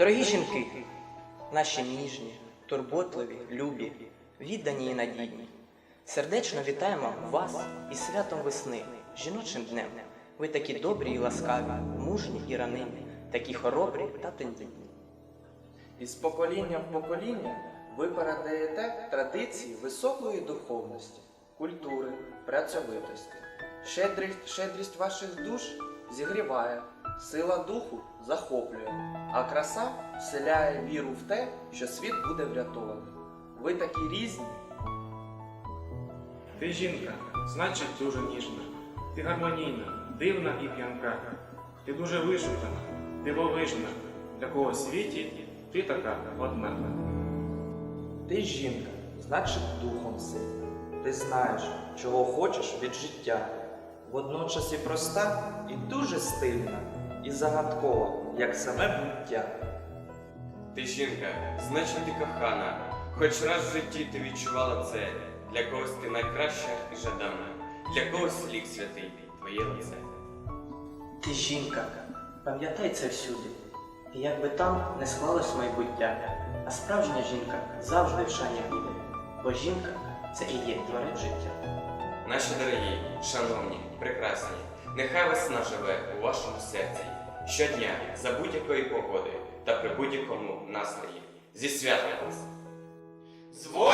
Дорогі жінки, наші ніжні, турботливі, любі, віддані і надійні. Сердечно вітаємо вас із святом весни, жіночим днем. Ви такі добрі і ласкаві, мужні і ранимі, такі хоробрі та тендітні. Із покоління в покоління ви передаєте традиції високої духовності, культури, працьовитості. Щедрість, щедрість ваших душ зігріває, сила духу захоплює, а краса вселяє віру в те, що світ буде врятований. Ви такі різні, Ти жінка, значить дуже ніжна. Ти гармонійна, дивна і п'янка. Ти дуже вишукана, дивовижна. Для кого світі ти така одна. Ти жінка, значить духом сильна. Ти знаєш, чого хочеш від життя. Водночас і проста, і дуже стильна, і загадкова, як саме буття. Ти жінка, значить ти кохана. Хоч раз в житті ти відчувала це. Для когось ти найкраща і жадана, для когось лік святий, твоє лице. Ти жінка, пам'ятай це всюди. І як би там не склалось майбуття, а справжня жінка завжди в шані буде, бо жінка це і є творець життя. Наші дорогі, шановні, прекрасні, нехай весна живе у вашому серці. Щодня, за будь-якої погоди та при будь-якому настрої. Зі святом вас! З 8 березня!